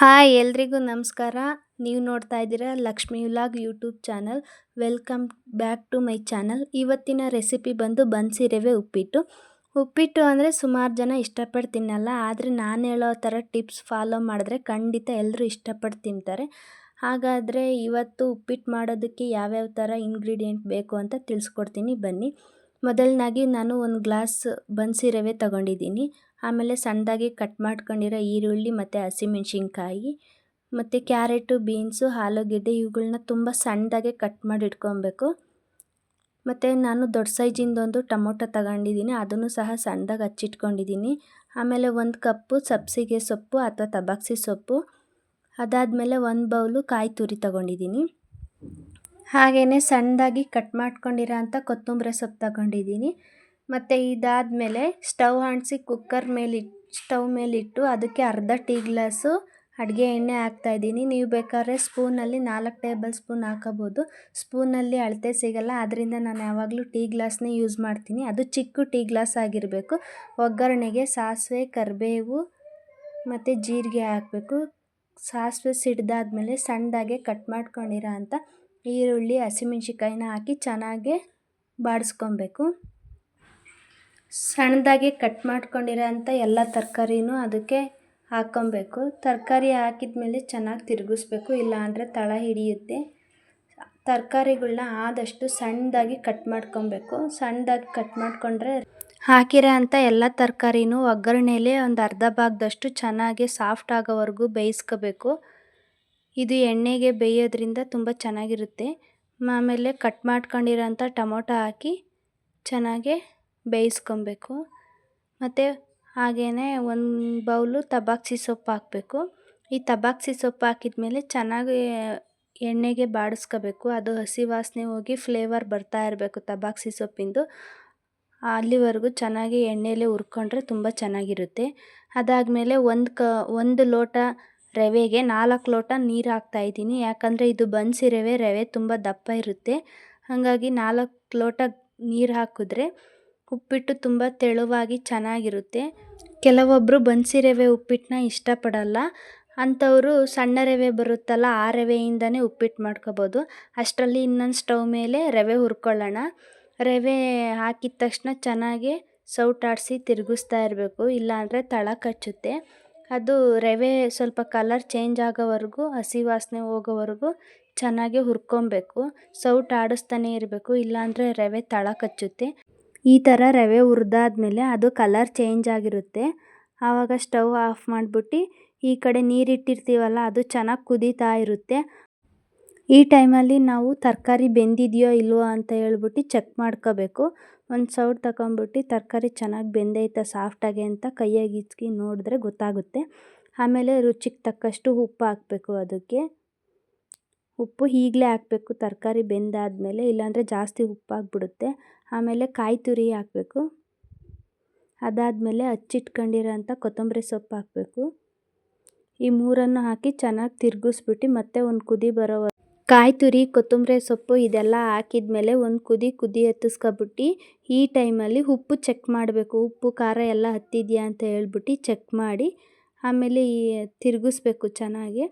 Hi ಎಲ್ರಿಗೂ ನಮಸ್ಕಾರ. ನೀವು ನೋಡ್ತಾ ಇದ್ದೀರಾ Lakshmi vlog YouTube channel. Welcome back to my channel. ಇವತ್ತಿನ ರೆಸಿಪಿ ಬಂದು ಬನ್ಸಿ ರವೆ ಉಪ್ಪಿಟ್ಟು. ಉಪ್ಪಿಟ್ಟು ಅಂದರೆ ಸುಮಾರು ಜನ ಇಷ್ಟಪಟ್ಟು ತಿನ್ನಲ್ಲ ಆದರೆ ನಾನು ಹೇಳೋ ಥರ ಟಿಪ್ಸ್ ಫಾಲೋ ಮಾಡಿದ್ರೆ ಖಂಡಿತ ಎಲ್ಲರೂ ಇಷ್ಟಪಟ್ಟು ತಿಂತಾರೆ. ಹಾಗಾದರೆ ಇವತ್ತು ಉಪ್ಪಿಟ್ಟು ಮಾಡೋದಕ್ಕೆ ಯಾವ್ಯಾವ ಥರ ಇಂಗ್ರೀಡಿಯೆಂಟ್ ಬೇಕು ಅಂತ ತಿಳಿಸ್ಕೊಡ್ತೀನಿ ಬನ್ನಿ. ಮೊದಲನಾಗಿ ನಾನು ಒಂದು ಗ್ಲಾಸ್ ಬನ್ಸಿ ರವೆ ತಗೊಂಡಿದ್ದೀನಿ. ಆಮೇಲೆ ಸಣ್ಣದಾಗಿ ಕಟ್ ಮಾಡ್ಕೊಂಡಿರೋ ಈರುಳ್ಳಿ ಮತ್ತು ಹಸಿಮೆಣ್ಸಿನ್ಕಾಯಿ ಮತ್ತು ಕ್ಯಾರೆಟು, ಬೀನ್ಸು ಆಲೂಗೆಡ್ಡೆ ಇವುಗಳನ್ನ ತುಂಬ ಸಣ್ಣದಾಗೆ ಕಟ್ ಮಾಡಿ ಇಟ್ಕೊಬೇಕು. ಮತ್ತು ನಾನು ದೊಡ್ಡ ಸೈಜಿಂದೊಂದು ಟೊಮೊಟೊ ತಗೊಂಡಿದ್ದೀನಿ. ಅದನ್ನು ಸಹ ಸಣ್ಣದಾಗಿ ಹಚ್ಚಿಟ್ಕೊಂಡಿದ್ದೀನಿ. ಆಮೇಲೆ ಒಂದು ಕಪ್ಪು ಸಬ್ಸಿಗೆ ಸೊಪ್ಪು ಅಥವಾ ತಬಾಕ್ಸಿ ಸೊಪ್ಪು. ಅದಾದಮೇಲೆ ಒಂದು ಬೌಲು ಕಾಯಿ ತುರಿ ತಗೊಂಡಿದ್ದೀನಿ. ಹಾಗೆಯೇ ಸಣ್ಣದಾಗಿ ಕಟ್ ಮಾಡ್ಕೊಂಡಿರೋ ಅಂಥ ಕೊತ್ತಂಬರಿ ಸೊಪ್ಪು ತಗೊಂಡಿದ್ದೀನಿ. ಮತ್ತು ಇದಾದಮೇಲೆ ಸ್ಟವ್ ಹಾಣಿಸಿ ಕುಕ್ಕರ್ ಮೇಲೆ ಸ್ಟವ್ ಮೇಲಿಟ್ಟು ಅದಕ್ಕೆ ಅರ್ಧ ಟೀ ಗ್ಲಾಸು ಅಡುಗೆ ಎಣ್ಣೆ ಹಾಕ್ತಾಯಿದ್ದೀನಿ ನೀವು ಬೇಕಾದ್ರೆ ಸ್ಪೂನಲ್ಲಿ ನಾಲ್ಕು ಟೇಬಲ್ ಸ್ಪೂನ್ ಹಾಕೋಬೋದು. ಸ್ಪೂನಲ್ಲಿ ಅಳತೆ ಸಿಗಲ್ಲ ಅದರಿಂದ ನಾನು ಯಾವಾಗಲೂ ಟೀ ಗ್ಲಾಸ್ನೇ ಯೂಸ್ ಮಾಡ್ತೀನಿ. ಅದು ಚಿಕ್ಕ ಟೀ ಗ್ಲಾಸ್ ಆಗಿರಬೇಕು. ಒಗ್ಗರಣೆಗೆ ಸಾಸಿವೆ, ಕರಿಬೇವು ಮತ್ತು ಜೀರಿಗೆ ಹಾಕಬೇಕು. ಸಾಸಿವೆ ಸಿಡ್ದಾದ್ಮೇಲೆ ಸಣ್ಣದಾಗೆ ಕಟ್ ಮಾಡ್ಕೊಂಡಿರೋ ಅಂಥ ಈರುಳ್ಳಿ ಹಸಿಮೆಣ್ಸಿಕಾಯಿನ ಹಾಕಿ ಚೆನ್ನಾಗಿ ಬಾಡಿಸ್ಕೊಬೇಕು. ಸಣ್ಣದಾಗಿ ಕಟ್ ಮಾಡ್ಕೊಂಡಿರೋ ಅಂಥ ಎಲ್ಲ ತರಕಾರಿನೂ ಅದಕ್ಕೆ ಹಾಕ್ಕೊಬೇಕು. ತರಕಾರಿ ಹಾಕಿದ ಮೇಲೆ ಚೆನ್ನಾಗಿ ತಿರುಗಿಸ್ಬೇಕು, ಇಲ್ಲಾಂದರೆ ತಳ ಹಿಡಿಯುತ್ತೆ. ತರಕಾರಿಗಳನ್ನ ಆದಷ್ಟು ಸಣ್ಣದಾಗಿ ಕಟ್ ಮಾಡ್ಕೊಬೇಕು. ಸಣ್ಣದಾಗಿ ಕಟ್ ಮಾಡಿಕೊಂಡ್ರೆ ಹಾಕಿರೋ ಅಂಥ ಎಲ್ಲ ತರಕಾರಿನೂ ಒಗ್ಗರಣೆಯಲ್ಲಿ ಒಂದು ಅರ್ಧ ಭಾಗದಷ್ಟು ಚೆನ್ನಾಗಿ ಸಾಫ್ಟ್ ಆಗೋವರೆಗೂ ಬೇಯಿಸ್ಕೋಬೇಕು. ಇದು ಎಣ್ಣೆಗೆ ಬೇಯೋದ್ರಿಂದ ತುಂಬ ಚೆನ್ನಾಗಿರುತ್ತೆ. ಆಮೇಲೆ ಕಟ್ ಮಾಡ್ಕೊಂಡಿರೋಂಥ ಟೊಮೊಟೊ ಹಾಕಿ ಚೆನ್ನಾಗೆ ಬೇಯಿಸ್ಕೊಬೇಕು. ಮತ್ತು ಹಾಗೇ ಒಂದು ಬೌಲು ತಬಾಕ್ಸಿ ಸೊಪ್ಪು ಹಾಕಬೇಕು. ಈ ತಬಾಕ್ಸಿ ಸೊಪ್ಪು ಹಾಕಿದ ಮೇಲೆ ಚೆನ್ನಾಗಿ ಎಣ್ಣೆಗೆ ಬಾಡಿಸ್ಕೋಬೇಕು. ಅದು ಹಸಿ ವಾಸನೆ ಹೋಗಿ ಫ್ಲೇವರ್ ಬರ್ತಾ ಇರಬೇಕು ತಬಾಕ್ಸಿ ಸೊಪ್ಪಿಂದು. ಅಲ್ಲಿವರೆಗೂ ಚೆನ್ನಾಗಿ ಎಣ್ಣೆಯಲ್ಲೇ ಹುರ್ಕೊಂಡ್ರೆ ತುಂಬ ಚೆನ್ನಾಗಿರುತ್ತೆ. ಅದಾದಮೇಲೆ ಒಂದು ಕ, ಒಂದು ಲೋಟ ರವೆಗೆ ನಾಲ್ಕು ಲೋಟ ನೀರು ಹಾಕ್ತಾ ಇದ್ದೀನಿ. ಯಾಕಂದರೆ ಇದು ಬನ್ಸಿ ರವೆ ರವೆ ತುಂಬ ದಪ್ಪ ಇರುತ್ತೆ. ಹಾಗಾಗಿ ನಾಲ್ಕು ಲೋಟ ನೀರು ಹಾಕಿದ್ರೆ ಉಪ್ಪಿಟ್ಟು ತುಂಬ ತೆಳುವಾಗಿ ಚೆನ್ನಾಗಿರುತ್ತೆ. ಕೆಲವೊಬ್ಬರು ಬನ್ಸಿ ರವೆ ಉಪ್ಪಿಟ್ಟನ್ನ ಇಷ್ಟಪಡಲ್ಲ. ಅಂಥವರು ಸಣ್ಣ ರವೆ ಬರುತ್ತಲ್ಲ, ಆ ರವೆಯಿಂದನೇ ಉಪ್ಪಿಟ್ಟು ಮಾಡ್ಕೋಬೋದು. ಅಷ್ಟರಲ್ಲಿ ಇನ್ನೊಂದು ಸ್ಟವ್ ಮೇಲೆ ರವೆ ಹುರ್ಕೊಳ್ಳೋಣ. ರವೆ ಹಾಕಿದ ತಕ್ಷಣ ಚೆನ್ನಾಗಿ ಸೌಟಾಡಿಸಿ ತಿರುಗಿಸ್ತಾ ಇರಬೇಕು. ಇಲ್ಲಾಂದರೆ ತಳ ಕಚ್ಚುತ್ತೆ. ಅದು ರವೆ ಸ್ವಲ್ಪ ಕಲರ್ ಚೇಂಜ್ ಆಗೋವರೆಗೂ, ಹಸಿ ವಾಸನೆ ಹೋಗೋವರೆಗೂ ಚೆನ್ನಾಗಿ ಹುರ್ಕೊಬೇಕು. ಸೌಟ್ ಆಡಿಸ್ತಾನೆ ಇರಬೇಕು, ಇಲ್ಲಾಂದರೆ ರವೆ ತಳ ಕಚ್ಚುತ್ತೆ. ಈ ಥರ ರವೆ ಹುರಿದಾದ್ಮೇಲೆ ಅದು ಕಲರ್ ಚೇಂಜ್ ಆಗಿರುತ್ತೆ. ಆವಾಗ ಸ್ಟವ್ ಆಫ್ ಮಾಡಿಬಿಟ್ಟು ಈ ಕಡೆ ನೀರಿಟ್ಟಿರ್ತೀವಲ್ಲ, ಅದು ಚೆನ್ನಾಗಿ ಕುದೀತಾ ಇರುತ್ತೆ. ಈ ಟೈಮಲ್ಲಿ ನಾವು ತರಕಾರಿ ಬೆಂದಿದೆಯೋ ಇಲ್ವೋ ಅಂತ ಹೇಳ್ಬಿಟ್ಟು ಚೆಕ್ ಮಾಡ್ಕೋಬೇಕು. ಒಂದು ಸೌಟ್ ತಗೊಂಬಿಟ್ಟು ತರಕಾರಿ ಚೆನ್ನಾಗಿ ಬೆಂದೈತಾ ಸಾಫ್ಟಾಗಿ ಅಂತ ಕೈಯಾಗಿ ಇಚ್ಕಿ ನೋಡಿದ್ರೆ ಗೊತ್ತಾಗುತ್ತೆ. ಆಮೇಲೆ ರುಚಿಗೆ ತಕ್ಕಷ್ಟು ಉಪ್ಪು ಹಾಕಬೇಕು ಅದಕ್ಕೆ. ಉಪ್ಪು ಈಗಲೇ ಹಾಕಬೇಕು, ತರಕಾರಿ ಬೆಂದಾದಮೇಲೆ, ಇಲ್ಲಾಂದರೆ ಜಾಸ್ತಿ ಉಪ್ಪಾಗ್ಬಿಡುತ್ತೆ ಆಮೇಲೆ ಕಾಯಿ ತುರಿ ಹಾಕಬೇಕು. ಅದಾದಮೇಲೆ ಹಚ್ಚಿಟ್ಕೊಂಡಿರೋಂಥ ಕೊತ್ತಂಬರಿ ಸೊಪ್ಪು ಹಾಕಬೇಕು. ಈ ಮೂರನ್ನು ಹಾಕಿ ಚೆನ್ನಾಗಿ ತಿರುಗಿಸ್ಬಿಟ್ಟು ಮತ್ತೆ ಒಂದು ಕುದಿ ಬರೋ ಕಾಯಿ ತುರಿ ಕೊತ್ತಂಬರಿ ಸೊಪ್ಪು ಇದೆಲ್ಲ ಹಾಕಿದ್ಮೇಲೆ ಒಂದು ಕುದಿ ಕುದಿ ಹತ್ತಿಸ್ಕೊಬಿಟ್ಟು ಈ ಟೈಮಲ್ಲಿ ಉಪ್ಪು ಚೆಕ್ ಮಾಡಬೇಕು. ಉಪ್ಪು, ಖಾರ ಎಲ್ಲ ಹತ್ತಿದೆಯಾ ಅಂತ ಹೇಳ್ಬಿಟ್ಟು ಚೆಕ್ ಮಾಡಿ, ಆಮೇಲೆ ಈ ತಿರುಗಿಸ್ಬೇಕು ಚೆನ್ನಾಗಿ.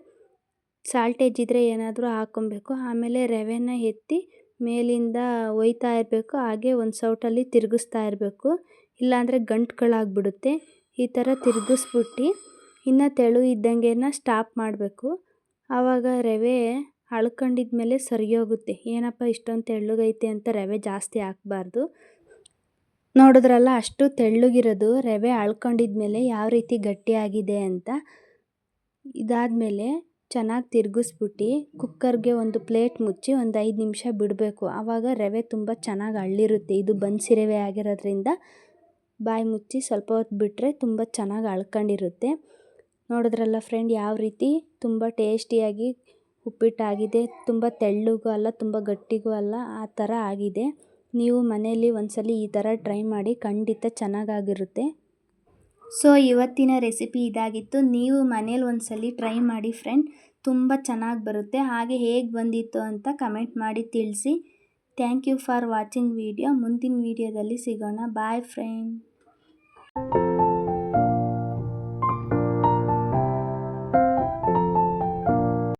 ಸಾಲ್ಟೇಜ್ ಇದ್ದರೆ ಏನಾದರೂ ಹಾಕೊಬೇಕು ಆಮೇಲೆ ರವೆನ ಎತ್ತಿ ಮೇಲಿಂದ ಒಯ್ತಾ ಇರಬೇಕು. ಹಾಗೆ ಒಂದು ಸೌಟಲ್ಲಿ ತಿರುಗಿಸ್ತಾ ಇರಬೇಕು. ಇಲ್ಲಾಂದರೆ ಗಂಟುಗಳಾಗ್ಬಿಡುತ್ತೆ ಈ ಥರ ತಿರುಗಿಸ್ಬಿಟ್ಟು, ಇನ್ನು ತೆಳು ಇದ್ದಂಗೆನ ಸ್ಟಾಪ್ ಮಾಡಬೇಕು. ಆವಾಗ ರವೆ ಅಳ್ಕೊಂಡಿದ ಮೇಲೆ ಸರಿ ಹೋಗುತ್ತೆ ಏನಪ್ಪ ಇಷ್ಟೊಂದು ತೆಳ್ಳಗೈತೆ ಅಂತ ರವೆ ಜಾಸ್ತಿ ಹಾಕ್ಬಾರ್ದು. ನೋಡಿದ್ರಲ್ಲ ಅಷ್ಟು ತೆಳ್ಳಗಿರೋದು, ರವೆ ಅಳ್ಕೊಂಡಿದ್ಮೇಲೆ ಯಾವ ರೀತಿ ಗಟ್ಟಿಯಾಗಿದೆ ಅಂತ. ಇದಾದಮೇಲೆ ಚೆನ್ನಾಗಿ ತಿರುಗಿಸ್ಬಿಟ್ಟು ಕುಕ್ಕರ್ಗೆ ಒಂದು ಪ್ಲೇಟ್ ಮುಚ್ಚಿ ಒಂದು ಐದು ನಿಮಿಷ ಬಿಡಬೇಕು. ಆವಾಗ ರವೆ ತುಂಬ ಚೆನ್ನಾಗಿ ಅಳ್ಳಿರುತ್ತೆ. ಇದು ಬನ್ಸಿ ರವೆ ಆಗಿರೋದ್ರಿಂದ ಬಾಯಿ ಮುಚ್ಚಿ ಸ್ವಲ್ಪ ಹೊತ್ತು ಬಿಟ್ಟರೆ ತುಂಬ ಚೆನ್ನಾಗಿ ಅಳ್ಕೊಂಡಿರುತ್ತೆ. ನೋಡಿದ್ರಲ್ಲ ಫ್ರೆಂಡ್, ಯಾವ ರೀತಿ ತುಂಬ ಟೇಸ್ಟಿಯಾಗಿ ಉಪ್ಪಿಟ್ಟಾಗಿದೆ. ತುಂಬ ತೆಳ್ಳಗೂ ಅಲ್ಲ, ತುಂಬ ಗಟ್ಟಿಗೂ ಅಲ್ಲ, ಆ ಥರ ಆಗಿದೆ. ನೀವು ಮನೆಯಲ್ಲಿ ಒಂದ್ಸಲ ಈ ಥರ ಟ್ರೈ ಮಾಡಿ, ಖಂಡಿತ ಚೆನ್ನಾಗಾಗಿರುತ್ತೆ. ಸೊ, ಇವತ್ತಿನ ರೆಸಿಪಿ ಇದಾಗಿತ್ತು. ನೀವು ಮನೇಲಿ ಒಂದ್ಸಲ ಟ್ರೈ ಮಾಡಿ ಫ್ರೆಂಡ್, ತುಂಬ ಚೆನ್ನಾಗಿ ಬರುತ್ತೆ. ಹಾಗೆ ಹೇಗೆ ಬಂದಿತ್ತು ಅಂತ ಕಮೆಂಟ್ ಮಾಡಿ ತಿಳಿಸಿ. Thank you for watching video. ಮುಂದಿನ ವಿಡಿಯೋದಲ್ಲಿ ಸಿಗೋಣ. Bye friend.